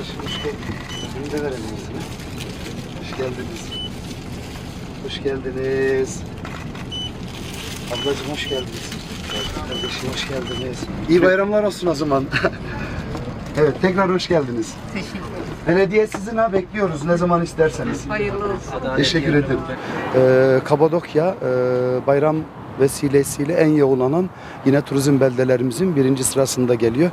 Kardeşim hoş geldin. Bunu da verelim sana. Hoş geldiniz. Hoş geldiniz. Ablacığım hoş geldiniz. Kardeşim hoş geldiniz. İyi bayramlar olsun o zaman. evet tekrar hoş geldiniz. Teşekkür ederim. Belediye sizin ha bekliyoruz ne zaman isterseniz. Hayırlı olsun. Teşekkür ederim. Ee, Kabadokya e, bayram vesilesiyle en yoğunlanan yine turizm beldelerimizin birinci sırasında geliyor.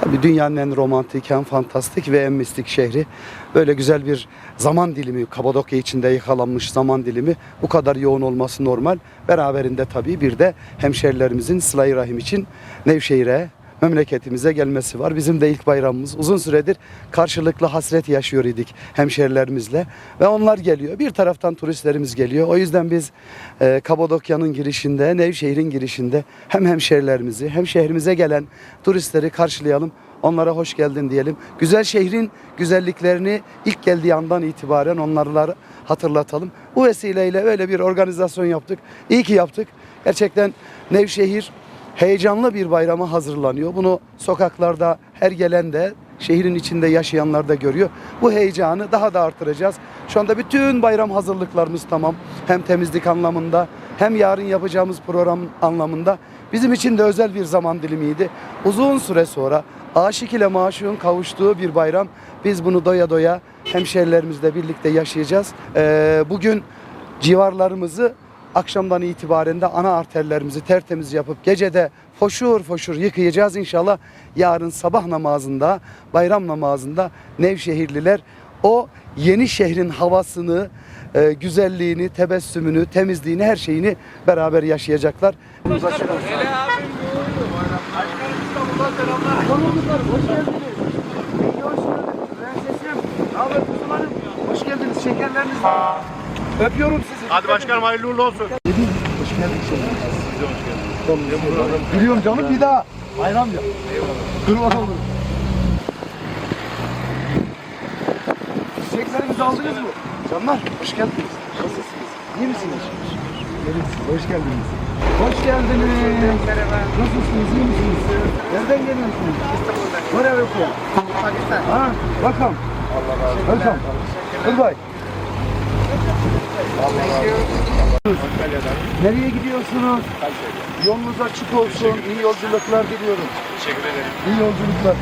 Tabii dünyanın en romantik, en fantastik ve en mistik şehri. Böyle güzel bir zaman dilimi, Kabadokya içinde yakalanmış zaman dilimi bu kadar yoğun olması normal. Beraberinde tabii bir de hemşerilerimizin sıla rahim için Nevşehir'e, memleketimize gelmesi var. Bizim de ilk bayramımız. Uzun süredir karşılıklı hasret yaşıyor idik hemşerilerimizle ve onlar geliyor. Bir taraftan turistlerimiz geliyor. O yüzden biz e, Kapadokya'nın girişinde, Nevşehir'in girişinde hem hemşerilerimizi hem şehrimize gelen turistleri karşılayalım. Onlara hoş geldin diyelim. Güzel şehrin güzelliklerini ilk geldiği andan itibaren onlarla hatırlatalım. Bu vesileyle öyle bir organizasyon yaptık. İyi ki yaptık. Gerçekten Nevşehir heyecanlı bir bayrama hazırlanıyor. Bunu sokaklarda her gelen de şehrin içinde yaşayanlar da görüyor. Bu heyecanı daha da artıracağız. Şu anda bütün bayram hazırlıklarımız tamam. Hem temizlik anlamında hem yarın yapacağımız program anlamında. Bizim için de özel bir zaman dilimiydi. Uzun süre sonra aşık ile maşuğun kavuştuğu bir bayram. Biz bunu doya doya hemşerilerimizle birlikte yaşayacağız. Ee, bugün civarlarımızı akşamdan itibaren de ana arterlerimizi tertemiz yapıp gecede foşur foşur yıkayacağız inşallah. Yarın sabah namazında, bayram namazında Nevşehirliler o yeni şehrin havasını, e, güzelliğini, tebessümünü, temizliğini, her şeyini beraber yaşayacaklar. Hoş geldiniz. Şekerleriniz var. Öpüyorum sizi. Hadi başkanım hayırlı uğurlu olsun. Hoş geldin. Biliyorum canım bir daha. Bayram ya. Dur bakalım. Çiçeklerimizi aldınız mı? Canlar hoş geldiniz. Nasılsınız? İyi misiniz? Hoş geldiniz. Hoş geldiniz. Merhaba. Nasılsınız? İyi misiniz? Nereden geliyorsunuz? İstanbul'dan. Nereye okuyorsun? Pakistan. Ha, bakalım. Allah razı olsun. Welcome. Goodbye. Nereye gidiyorsunuz? Yolunuz açık olsun. İyi yolculuklar diliyorum. Teşekkür ederim. İyi yolculuklar.